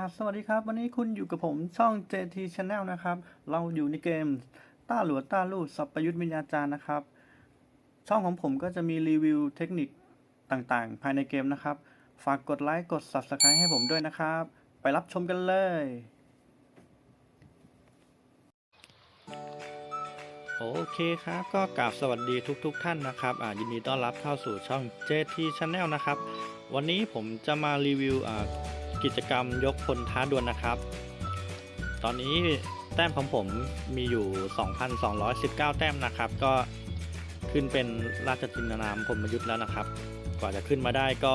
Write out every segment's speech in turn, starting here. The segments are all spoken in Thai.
ราบสวัสดีครับ วันนี้คุณอยู่กับผมช่อง JT Channel นะครับ เราอยู่ในเกมต้าหลัวต้าลู่สัพยุทธวิญญาจารย์นะครับ ช่องของผมก็จะมีรีวิวเทคนิคต่างๆ ภายในเกมนะครับ ฝากกดไลค์กด Subscribe ให้ผมด้วยนะครับ ไปรับชมกันเลย โอเคครับ ก็กราบสวัสดีทุก ๆ ท่านนะครับอ่ายินดีต้อนรับเข้าสู่ช่อง JT Channel นะครับ วันนี้ผมจะมารีวิวอ่า กิจกรรมยกพลท้าดวลนะครับ ตอนนี้แต้มของผมมีอยู่ 2,219 แต้มนะครับ ก็ขึ้นเป็นราชจินนามพรหมยุทธ์แล้วนะครับ กว่าจะขึ้นมาได้ก็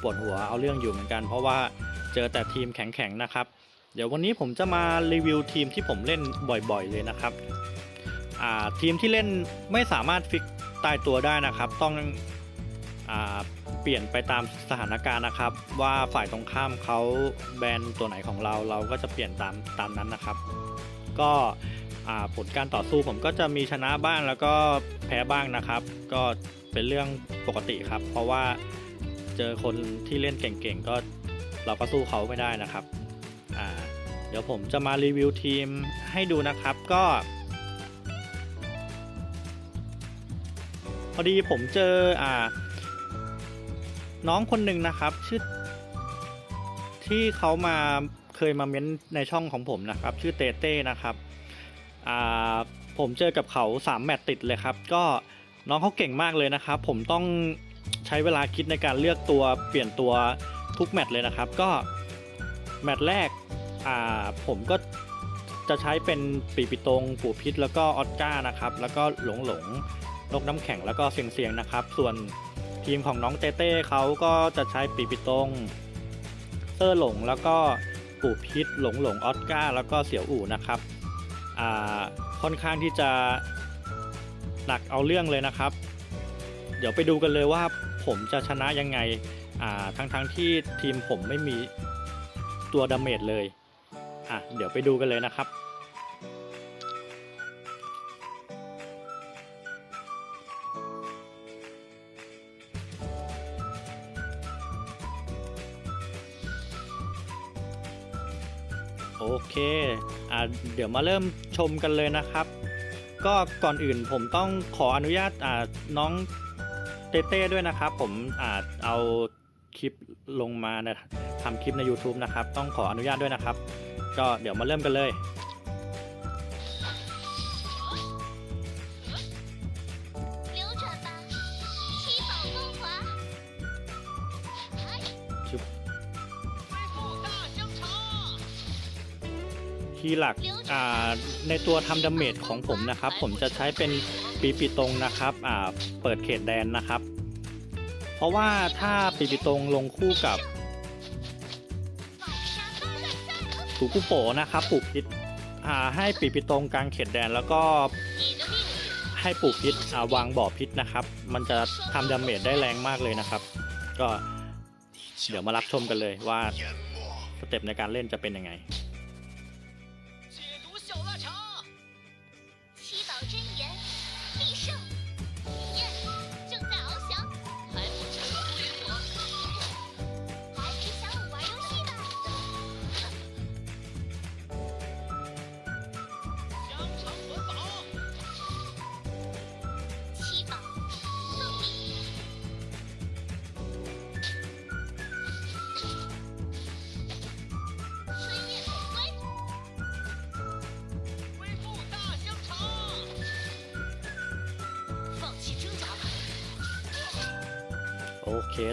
ปวดหัวเอาเรื่องอยู่เหมือนกัน เพราะว่าเจอแต่ทีมแข็งๆนะครับ เดี๋ยววันนี้ผมจะมารีวิวทีมที่ผมเล่นบ่อยๆเลยนะครับทีมที่เล่นไม่สามารถฟิกตายตัวได้นะครับ ต้องอ ปลี่ยนไปตามสถานการณ์นะครับ ว่าฝ่ายตรงข้ามเขาแบนตัวไหนของเราเราก็จะเปลี่ยนตามตามนั้นนะครับ ก็ผลการต่อสู้ผมก็จะมีชนะบ้างแล้วก็แพ้บ้างนะครับ ก็เป็นเรื่องปกติครับ เพราะว่าเจอคนที่เล่นเก่งๆก็เราก็สู้เขาไม่ได้นะครับเดี๋ยวผมจะมารีวิวทีมให้ดูนะครับก็พอดีผมเจออ่า น้องคนหนึ่งนะครับชื่อที่เขามาเคยมาเม้นในช่องของผมนะครับ ชื่อเตเต้นะครับผมเจอกับเขา3แมตช์ติดเลยครับ ก็น้องเขาเก่งมากเลยนะครับ ผมต้องใช้เวลาคิดในการเลือกตัวเปลี่ยนตัวทุกแมตช์เลยนะครับ ก็แมตช์แรกผมก็จะใช้เป็นปีปิตงปูพิษแล้วก็ออสการ์นะครับ แล้วก็หลงหลงนกน้ำแข็งแล้วก็เสียงเสียงนะครับ ส่วน ทีมของน้องเต้เต้เขาก็จะใช้ปีปิตง เซอร์หลงแล้วก็ปู่พิษหลงหลงออสการ์แล้วก็เสี่ยวอู่นะครับอ่าค่อนข้างที่จะหนักเอาเรื่องเลยนะครับ เดี๋ยวไปดูกันเลยว่าผมจะชนะยังไงอ่าทั้งทั้งที่ทีมผมไม่มีตัวดาเมจเลยอะเดี๋ยวไปดูกันเลยนะครับ เคอ่าเดี๋ยวมาเริ่มชมกันเลยนะครับ ก็ก่อนอื่นผมต้องขออนุญาตอ่าน้องเต้เต้ด้วยนะครับ ผมอ่าเอาคลิปลงมานะทำคลิปใน YouTube นะครับ ต้องขออนุญาตด้วยนะครับ ก็เดี๋ยวมาเริ่มกันเลย ทีหลักในตัวทำดาเมจของผมนะครับ ผมจะใช้เป็นปีปีตรงนะครับเปิดเขตแดนนะครับ เพราะว่าถ้าปีปีตรงลงคู่กับปูกุโปนะครับปลูกพิษให้ปีปีตรงกลางเขตแดนแล้วก็ให้ปลูกพิษวางบ่อพิษนะครับ มันจะทำดาเมจได้แรงมากเลยนะครับ ก็เดี๋ยวมารับชมกันเลยว่าสเต็ปในการเล่นจะเป็นยังไง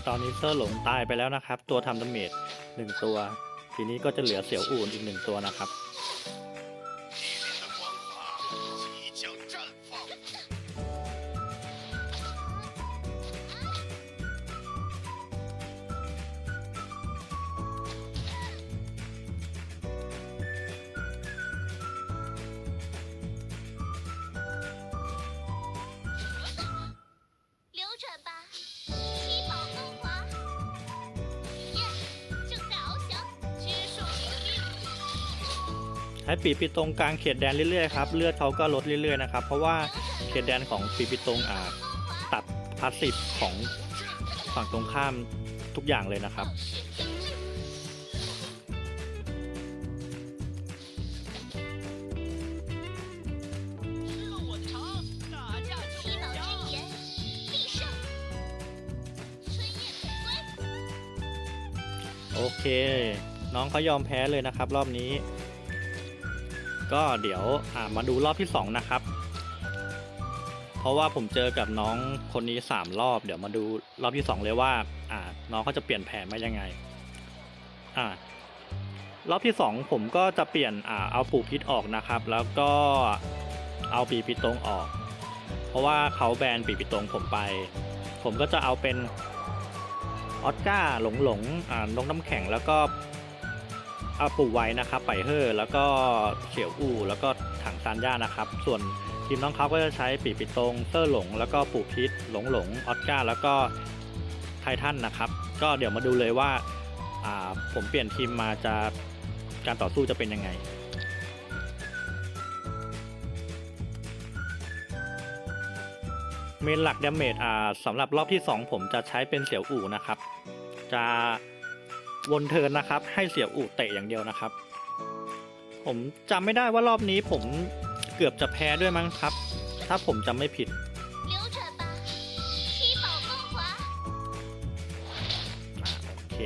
ตอนนี้เซอร์หลงตายไปแล้วนะครับ ตัวทำดาเมจหนึ่งตัว ทีนี้ก็จะเหลือเสี่ยวอู่นอีกหนึ่งตัวนะครับ ปีปิตรงกลางเขตแดนเรื่อยๆครับเลือดเขาก็ลดเรื่อยๆนะครับเพราะว่าเขตแดนของปีปิตรงอ่าตัดพาสซีฟของฝั่งตรงข้ามทุกอย่างเลยนะครับ โอเค น้องเขายอมแพ้เลยนะครับ รอบนี้ ก็เดี๋ยวมาดูรอบที่สองนะครับ เพราะว่าผมเจอกับน้องคนนี้สามรอบ เดี๋ยวมาดูรอบที่สองเลยว่าอ่าน้องเขาจะเปลี่ยนแผนมายังไงอ่ารอบที่สองผมก็จะเปลี่ยนอ่าเอาปูพิษออกนะครับ แล้วก็เอาปีปิตรงออก เพราะว่าเขาแบนปีปิตรงผมไป ผมก็จะเอาเป็นออสการ์หลงหลงอ่านกน้ำแข็งแล้วก็ อาปูไว้นะครับไปเฮอร์แล้วก็เขียวอู่แล้วก็ถังซานย่านะครับ ส่วนทีมน้องเขาก็จะใช้ปีปิตรงเซอร์หลง แล้วก็ปูพิษหลงหลงออสการ์แล้วก็ไททันนะครับ ก็เดี๋ยวมาดูเลยว่าอ่าผมเปลี่ยนทีมมาจะการต่อสู้จะเป็นยังไงเมนหลักดาเมจอ่าสำหรับรอบที่ 2 ผมจะใช้เป็นเสี่ยวอู่นะครับ จะ วนเทินนะครับ ให้เสียอู่เตะอย่างเดียวนะครับ ผมจำไม่ได้ว่ารอบนี้ผมเกือบจะแพ้ด้วยมั้งครับ ถ้าผมจำไม่ผิด โอเค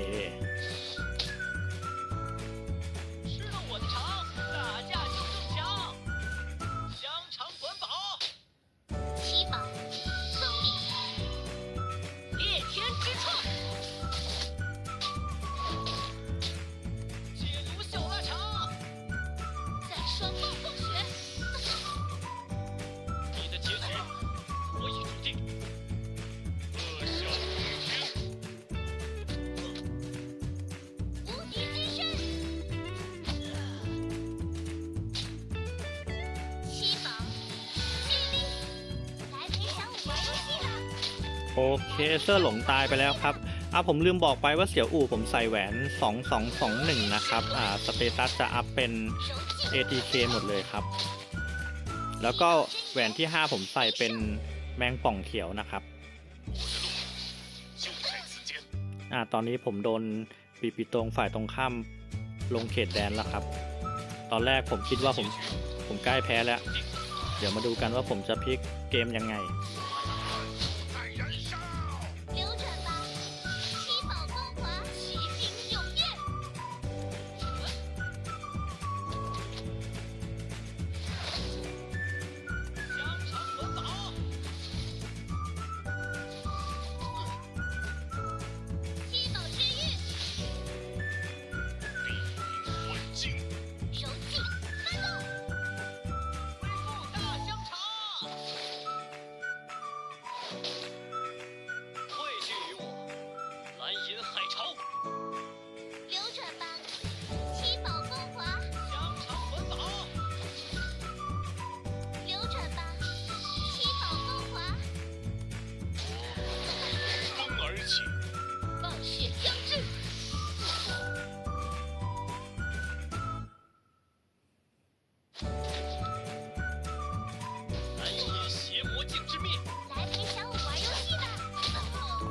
โอเคเสื้อหลงตายไปแล้วครับอะผมลืมบอกไปว่าเสี่ยวอู่ผมใส่แหวน 2221 นะครับอ่าสเตตัสจะอัพเป็น ATK หมดเลยครับ แล้วก็แหวนที่ 5 ผมใส่เป็นแมงป่องเขียวนะครับอ่าตอนนี้ผมโดนปีปีตรงฝ่ายตรงข้ามลงเขตแดนแล้วครับ ตอนแรกผมคิดว่าผมผมใกล้แพ้แล้ว เดี๋ยวมาดูกันว่าผมจะพลิกเกมยังไง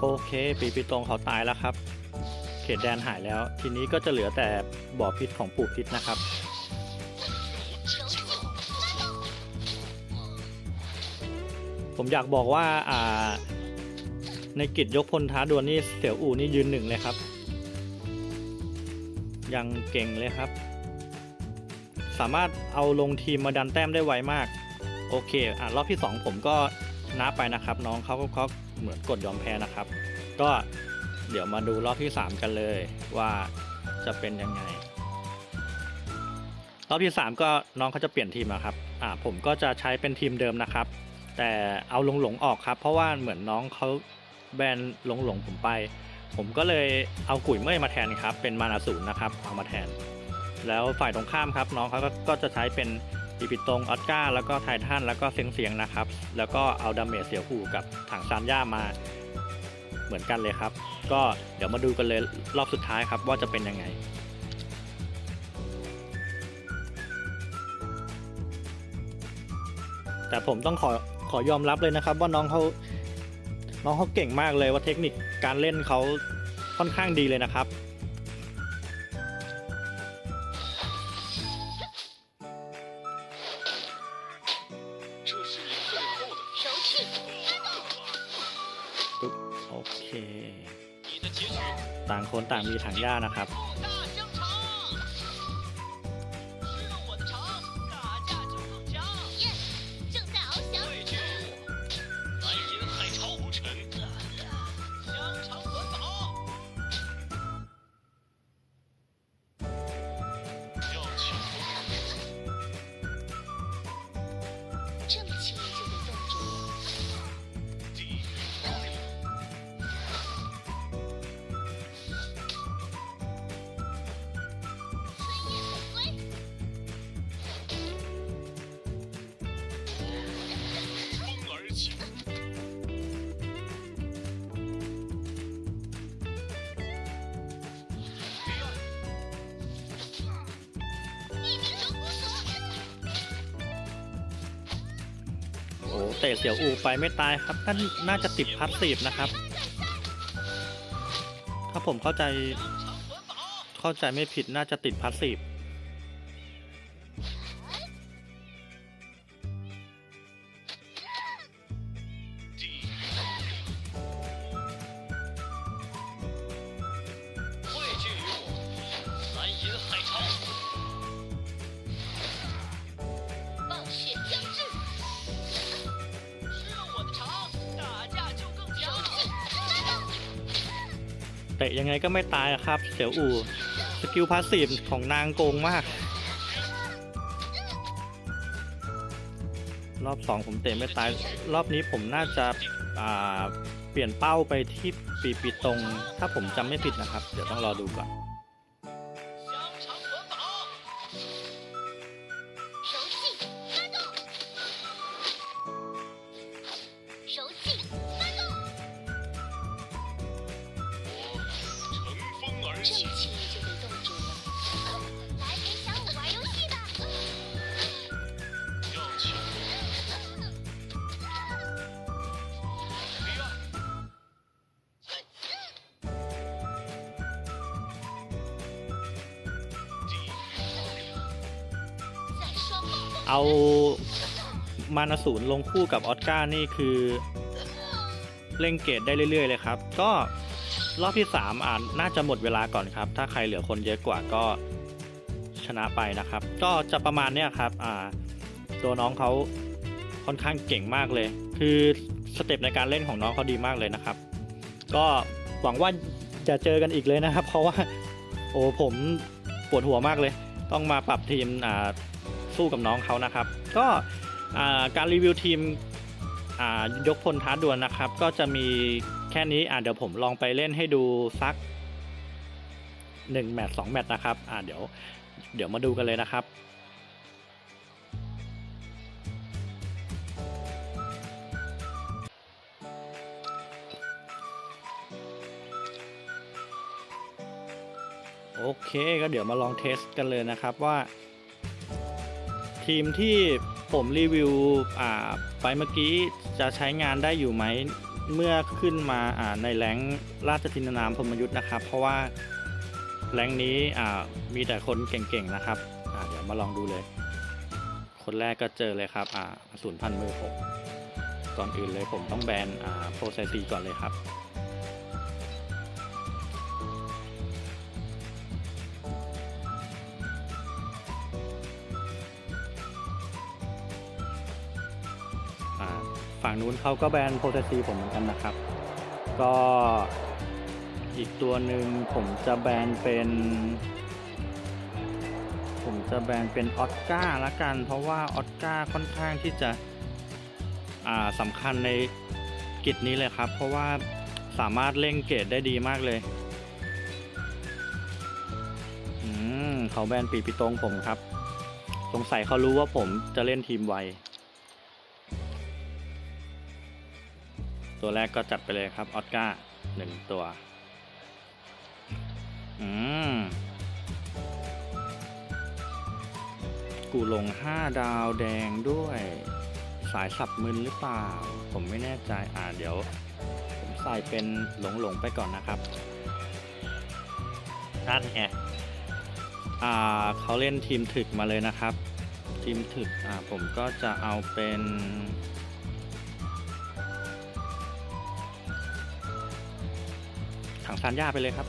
โอเค ปีพีตรงเขาตายแล้วครับ เขตแดนหายแล้ว ทีนี้ก็จะเหลือแต่บ่อพิษของปู่พิษนะครับผมอยากบอกว่าอ่า ในกิจยกพลท้าดวลนี่เสี่ยวอู่นี่ยืนหนึ่งเลยครับ ยังเก่งเลยครับ สามารถเอาลงทีมมาดันแต้มได้ไวมาก โอเค อะรอบที่สองผมก็น้าไปนะครับ น้องเขาเขา เหมือนกดยอมแพ้นะครับ ก็เดี๋ยวมาดูรอบที่ 3 กันเลยว่าจะเป็นยังไง รอบที่ 3 ก็น้องเขาจะเปลี่ยนทีมนะครับอ่าผมก็จะใช้เป็นทีมเดิมนะครับ แต่เอาหลงหลงออกครับ เพราะว่าเหมือนน้องเขาแบนหลงหลงผมไป ผมก็เลยเอากุ๋ยเมื่อยมาแทนครับ เป็นมานาศูนนะครับเอามาแทน แล้วฝ่ายตรงข้ามครับ น้องเขาก็จะใช้เป็น ปีปิตรงออสการ์แล้วก็ไททันแล้วก็เสียงเสียงๆนะครับ แล้วก็เอาดาเมจเสียวหูกับถังซานย่ามาเหมือนกันเลยครับ ก็เดี๋ยวมาดูกันเลยรอบสุดท้ายครับว่าจะเป็นยังไงแต่ผมต้องขอขอยอมรับเลยนะครับ ว่าน้องเขาน้องเขาเก่งมากเลยว่าเทคนิคการเล่นเขาค่อนข้างดีเลยนะครับ ต่างคนต่างมีถังหญ้านะครับ เตะเสี่ยวอูไปไม่ตายครับนั่นน่าจะติดพัดสีบนะครับ ถ้าผมเข้าใจ เข้าใจไม่ผิดน่าจะติดพัดสีบ เตะยังไงก็ไม่ตายครับ เสียวอูสกิลพาสซีฟของนางโกงมาก รอบสองผมเตะไม่ตาย รอบนี้ผมน่าจะเปลี่ยนเป้าไปที่ปีปีตรง ถ้าผมจำไม่ผิดนะครับ เดี๋ยวต้องรอดูก่อน เอามานาศูนย์ลงคู่กับออสการ์นี่คือเล่งเกรดได้เรื่อยๆเลยครับ ก็รอบที่ 3อ่านน่าจะหมดเวลาก่อนครับ ถ้าใครเหลือคนเยอะกว่าก็ชนะไปนะครับ ก็จะประมาณเนี้ยครับอ่าตัวน้องเขาค่อนข้างเก่งมากเลย คือสเต็ปในการเล่นของน้องเขาดีมากเลยนะครับ ก็หวังว่าจะเจอกันอีกเลยนะครับ เพราะว่า โอ้ผมปวดหัวมากเลย ต้องมาปรับทีมอ่า สู้กับน้องเขานะครับ ก็การรีวิวทีมยกพลท้าดวลนะครับ ก็จะมีแค่นี้อ่าเดี๋ยวผมลองไปเล่นให้ดูสักหนึ่งแมตช์สองแมตช์นะครับอ่าเดี๋ยวเดี๋ยวมาดูกันเลยนะครับโอเค ก็เดี๋ยวมาลองเทสกันเลยนะครับว่า ทีมที่ผมรีวิวไปเมื่อกี้จะใช้งานได้อยู่ไหมเมื่อขึ้นมาในแรงราชทินนามพมยุทธ์นะครับ เพราะว่าแรงนี้มีแต่คนเก่งๆนะครับเดี๋ยวมาลองดูเลย คนแรกก็เจอเลยครับอ่าอสูรพันมือผมก่อนอื่นเลยผมต้องแบนอ่าโปรไซซีก่อนเลยครับ นู้นเขาก็แบนโพเทสซีผมเหมือนกันนะครับ ก็อีกตัวหนึ่งผมจะแบนเป็น ผมจะแบนเป็นออสการ์ละกัน เพราะว่าออสการ์ค่อนข้างที่จะสำคัญในกิจนี้เลยครับ เพราะว่าสามารถเล่งเกรดได้ดีมากเลยอืมเขาแบนปีปีตรงผมครับ สงสัยเขารู้ว่าผมจะเล่นทีมไว ตัวแรกก็จัดไปเลยครับออสการ์หนึ่งตัว อืม กูลงห้าดาวแดงด้วย สายสับมึนหรือเปล่า ผมไม่แน่ใจ อ่าเดี๋ยว ผมใส่เป็นหลงหลงๆไปก่อนนะครับ นั่นไง อ่าเขาเล่นทีมถึกมาเลยนะครับ ทีมถึก อ่าผมก็จะเอาเป็น ถังซานหญ้าไปเลยครับ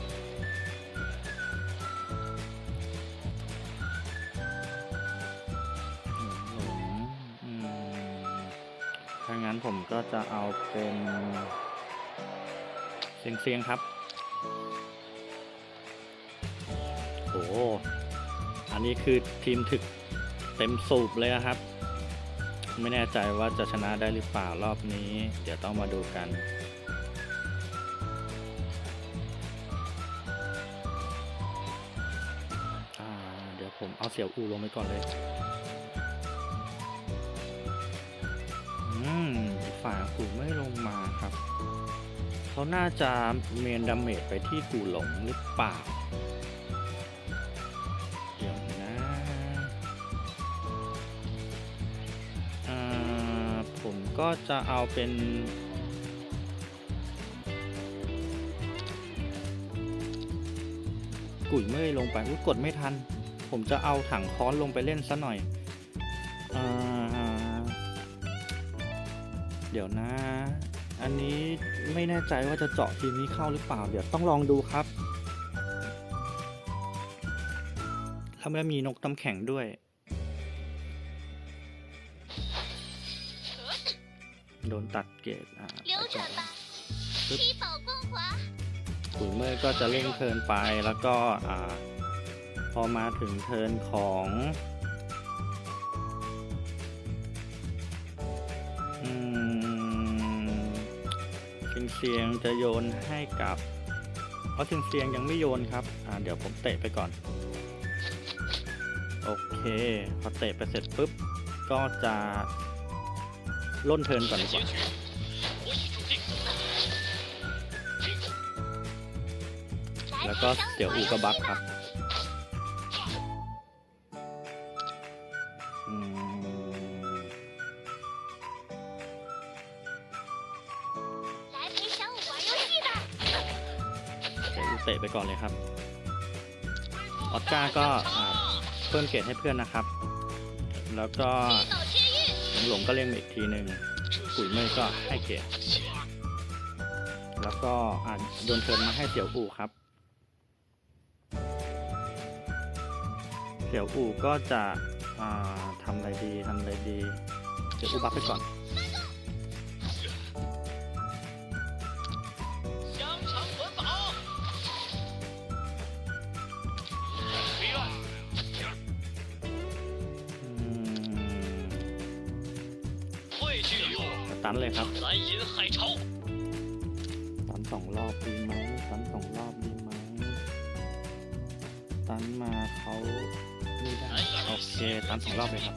ถ้างั้นผมก็จะเอาเป็นเสียงเสียงๆครับ โอ้อันนี้คือทีมถึกเต็มสูบเลยนะครับ ไม่แน่ใจว่าจะชนะได้หรือเปล่ารอบนี้ เดี๋ยวต้องมาดูกัน สี่ยวอูลงไปก่อนเลย อืมฝ่ายกูไม่ลงมาครับ เขาน่าจะเมนดาเมจไปที่กูหลงหรือเปล่า เดี๋ยวนะอ่าผมก็จะเอาเป็นกุยเมื่อยลงไปอุ๊ยกดไม่ทัน ผมจะเอาถังค้อนลงไปเล่นซะหน่อยอเดี๋ยวนะ อันนี้ไม่แน่ใจว่าจะเจาะทีมนี้เข้าหรือเปล่า เดี๋ยวต้องลองดูครับแล้วไม่มีนกตำแข็งด้วย โดนตัดเกตอ่าปุ๋ยเมื่อก็จะเล่นเพลินไปแล้วก็อ่า พอมาถึงเทินของซิงเซียงจะโยนให้กับเพราะซิงเซียงยังไม่โยนครับ อ่าเดี๋ยวผมเตะไปก่อน โอเค พอเตะไปเสร็จปุ๊บ ก็จะล่นเทินก่อนดีกว่าแล้วก็เดี๋ยวอูกระบักครับ เตะไปก่อนเลยครับ ออสการ์ก็เพิ่มเกรดให้เพื่อนนะครับ แล้วก็หลงก็เล่นอีกทีหนึ่งปุ๋ยเมย์ก็ให้เกรดแล้วก็โดนเชินมาให้เสี่ยวอู่ครับ เสี่ยวอู่ก็จะทำอะไรดีทำอะไรดี เสี่ยวอู่บัฟไปก่อน ตันเลยครับ 蓝银海潮。 ตันสองรอบดีไหมตันสองรอบดีไหมตันมาเขาไม่ได้ โอเค ตันสองรอบเลยครับ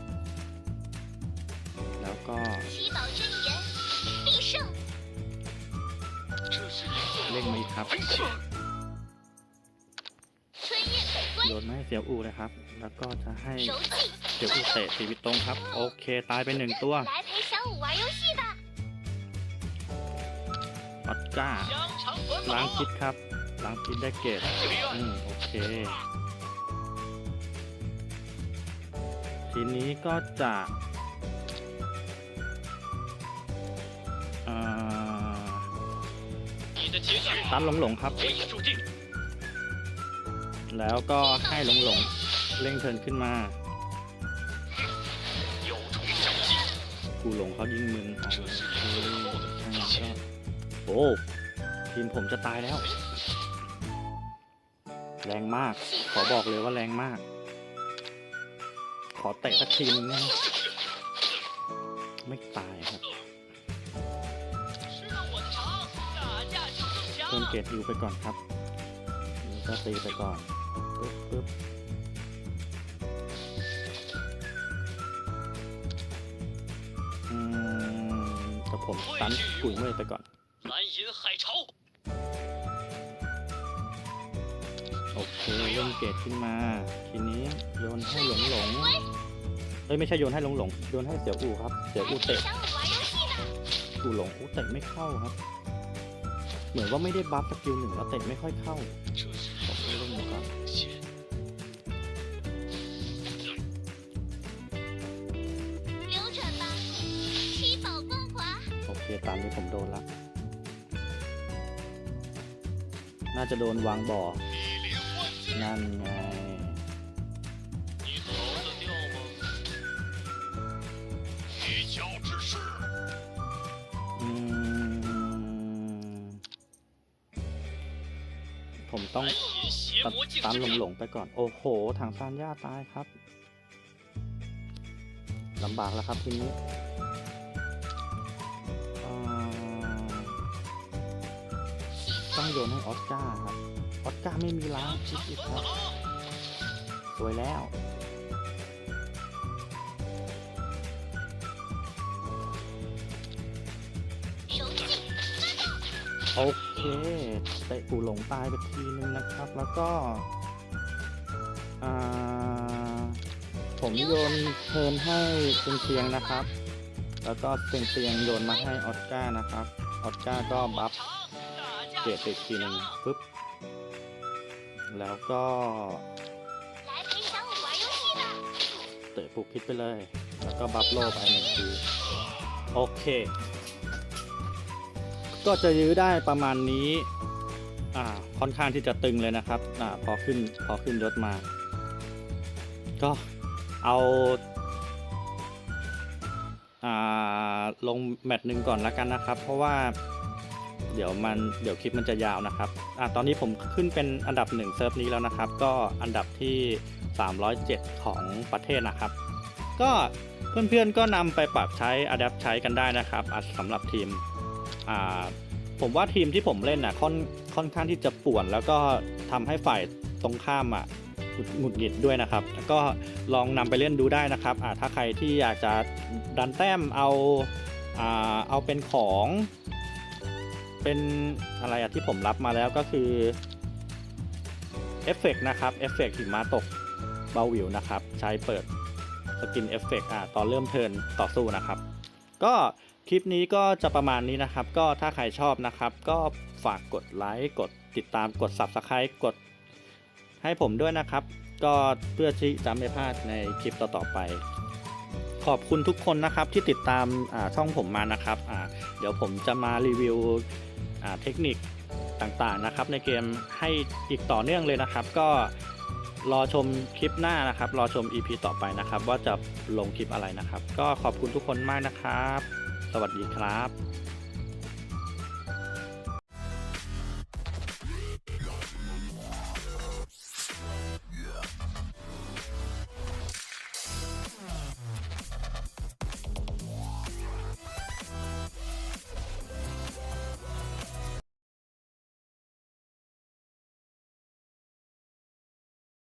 แล้วก็ 七宝真言，必胜，这是一 เร่งมาอีกครับ 春夜北 โย 归， นมาให้เสียวอูเลยครับ แล้วก็จะให้ 柔气， เสียวอูเตะสีวิตตรงครับ โอเค ตายไปหนึ่งตัว 来陪小五玩游戏 จ้าล้างคิดครับล้างคิดได้เกตอืมโอเค ทีนี้ก็จะตัดหลงหลงครับ แล้วก็ให้หลงหลงเร่งเทินขึ้นมากูหลงเขายิงมึง อ้ทีมผมจะตายแล้ว แรงมาก ขอบอกเลยว่าแรงมาก ขอเตะสักทีนึงนะไม่ตายครับเพิ่มเกตอยู่ไปก่อนครับนี่ก็ตีไปก่อนปึ๊บปึ๊บแต่ผมตันกุ่ยเมื่ยไปก่อน 蓝银海潮， โอเคเล่นเกรดขึ้นมา ทีนี้โยนให้หลงหลงเอ้ยไม่ใช่โยนให้หลงหลงโยนให้เสี่ยวอูครับ เสี่ยว 来 อู 陪 เตะ 小五玩游戏吧， กูหลงอูเตะไม่เข้าครับ เหมือนว่าไม่ได้บัฟสกิลหนึ่งแล้วเตะไม่ค่อยเข้า 这是 ผมไม่เล่นมาก่อน 一切。流转吧，七宝光华， โอเคตามนี้ผมโดนละ น่าจะโดนวางบ่อ นั่นไงผมต้องตามหลงๆไปก่อน โอ้โหถังซานย่าตายครับลำบากแล้วครับทีนี้ โยนให้ออสการ์ครับ ออสการ์ไม่มีล้างชิคกี้ครับ สวยแล้ว โอเค เตะอูหลงตายไปทีนึงนะครับ แล้วก็ ผมโยนเทินให้เซียงเซียงนะครับ แล้วก็เซียงเซียงโยนมาให้ออสการ์นะครับ ออสการ์ก็บัฟ เกรดอีทีหนึ่งปึ๊บ แล้วก็เตะปุกคิดไปเลย แล้วก็บัฟโลไปหนึ่งทีโอเค ก็จะยื้อได้ประมาณนี้ อ่า ค่อนข้างที่จะตึงเลยนะครับ อ่า พอขึ้น พอขึ้นยศมา ก็เอาอ่าลงแมตช์หนึ่งก่อนละกันนะครับ เพราะว่า เดี๋ยวมันเดี๋ยวคลิปมันจะยาวนะครับอ่าตอนนี้ผมขึ้นเป็นอันดับหนึ่งเซิร์ฟนี้แล้วนะครับ ก็อันดับที่ 307 ของประเทศนะครับ ก็เพื่อนๆก็นำไปปรับใช้อัดแอปใช้กันได้นะครับสำหรับทีมอ่าผมว่าทีมที่ผมเล่นน่ะค่อนค่อนข้างที่จะป่วน แล้วก็ทำให้ฝ่ายตรงข้ามอะหงุดหงิดด้วยนะครับ ก็ลองนำไปเล่นดูได้นะครับอ่าถ้าใครที่อยากจะดันแต้มเอาอ่าเอาเป็นของ เป็นอะไรอะที่ผมรับมาแล้วก็คือเอฟเฟกนะครับเอฟเฟกหิมะตกเบาวิวนะครับ ใช้เปิดสกินเอฟเฟกอ่าตอนเริ่มเทินต่อสู้นะครับ ก็คลิปนี้ก็จะประมาณนี้นะครับ ก็ถ้าใครชอบนะครับ ก็ฝากกดไลค์กดติดตามกด Subscribe กดให้ผมด้วยนะครับ ก็เพื่อที่จะไม่พลาดในคลิปต่อๆไป ขอบคุณทุกคนนะครับที่ติดตามช่องผมมานะครับอ่าเดี๋ยวผมจะมารีวิว เทคนิคต่างๆนะครับ ในเกมให้อีกต่อเนื่องเลยนะครับ ก็รอชมคลิปหน้านะครับ รอชม EP ต่อไปนะครับ ว่าจะลงคลิปอะไรนะครับ ก็ขอบคุณทุกคนมากนะครับ สวัสดีครับ